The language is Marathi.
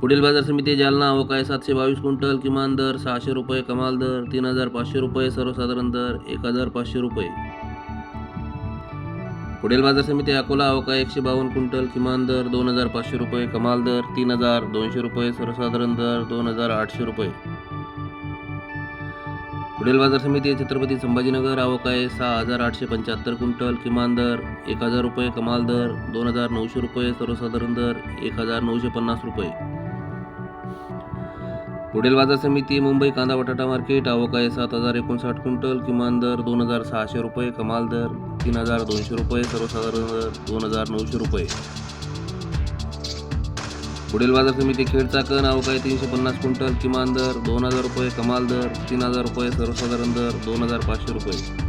पुढील बाजार समिती जालना आवक आहे सातशे बावीस क्विंटल किमान दर सहाशे रुपये कमाल दर तीन हजार पाचशे रुपये सर्वसाधारण दर एक हजार पाचशे रुपये. पुढील बाजार समिती अकोला आवक आहे एकशे बावन्न क्विंटल किमान दर दोन हजार पाचशे रुपये कमाल दर तीन हजार दोनशे रुपये सर्वसाधारण दर दोन हजार आठशे रुपये. पुढील बाजार समिती छत्रपती संभाजीनगर आवक आहे सहा हजार आठशे पंच्याहत्तर क्विंटल किमान दर एक हजार रुपये कमाल दर दोन हजार नऊशे रुपये सर्वसाधारण दर एक हजार नऊशे पन्नास रुपये. पुढील बाजार समिती मुंबई कांदा बटाटा मार्केट आवक आहे सात हजार एकोणसाठ क्विंटल किमान दर दोन हजार सहाशे रुपये कमाल दर तीन हजार दोनशे रुपये सर्वसाधारण दर दोन हजार नऊशे रुपये. पुढील बाजार समिती खेड चाकण आवक आहे तीनशे पन्नास क्विंटल किमान दर दोन हजार रुपये कमाल दर तीन हजार रुपये सर्वसाधारण दर दोन हजार पाचशे रुपये.